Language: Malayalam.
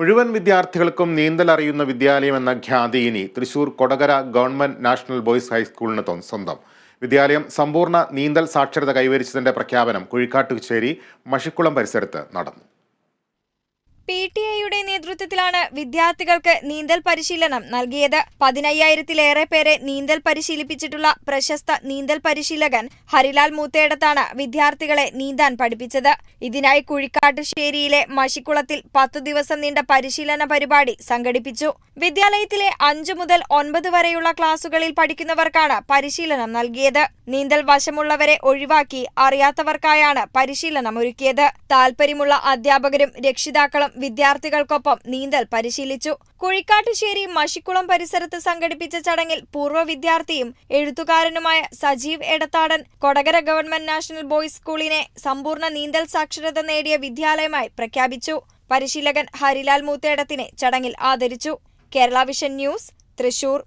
മുഴുവൻ വിദ്യാർത്ഥികൾക്കും നീന്തൽ അറിയുന്ന വിദ്യാലയം എന്ന ഖ്യാതി ഇനി Thrissur Kodakara government national boys ഹൈസ്കൂളിന് സ്വന്തം. വിദ്യാലയം സമ്പൂർണ നീന്തൽ സാക്ഷരത കൈവരിച്ചതിന്റെ പ്രഖ്യാപനം കുഴിക്കാട്ടുശ്ശേരി മഷിക്കുളം പരിസരത്ത് നടന്നു. പി ടി ഐയുടെ നേതൃത്വത്തിലാണ് വിദ്യാർത്ഥികൾക്ക് നീന്തൽ പരിശീലനം നൽകിയത്. പതിനയ്യായിരത്തിലേറെ പേരെ നീന്തൽ പരിശീലിപ്പിച്ചിട്ടുള്ള പ്രശസ്ത നീന്തൽ പരിശീലകൻ ഹരിലാൽ മൂത്തേടത്താണ് വിദ്യാർത്ഥികളെ നീന്താൻ പഠിപ്പിച്ചത്. ഇതിനായി കുഴിക്കാട്ടുശ്ശേരിയിലെ മഷിക്കുളത്തിൽ പത്തു ദിവസം നീണ്ട പരിശീലന പരിപാടി സംഘടിപ്പിച്ചു. വിദ്യാലയത്തിലെ അഞ്ചു മുതൽ ഒൻപത് വരെയുള്ള ക്ലാസുകളിൽ പഠിക്കുന്നവർക്കാണ് പരിശീലനം നൽകിയത്. നീന്തൽ വശമുള്ളവരെ ഒഴിവാക്കി അറിയാത്തവർക്കായാണ് പരിശീലനം ഒരുക്കിയത് താൽപര്യമുള്ള അധ്യാപകരും രക്ഷിതാക്കളും വിദ്യാർത്ഥികൾക്കൊപ്പം നീന്തൽ പരിശീലിച്ചു. കുഴിക്കാട്ടുശ്ശേരി മഷിക്കുളം പരിസരത്ത് സംഘടിപ്പിച്ച ചടങ്ങിൽ പൂർവ വിദ്യാർത്ഥിയും എഴുത്തുകാരനുമായ Sajeev Edathadan Kodakara government national boys സ്കൂളിനെ സമ്പൂർണ നീന്തൽ സാക്ഷരത നേടിയ വിദ്യാലയമായി പ്രഖ്യാപിച്ചു. പരിശീലകൻ ഹരിലാൽ മൂത്തേടത്തിനെ ചടങ്ങിൽ ആദരിച്ചു. Kerala vision news Thrissur.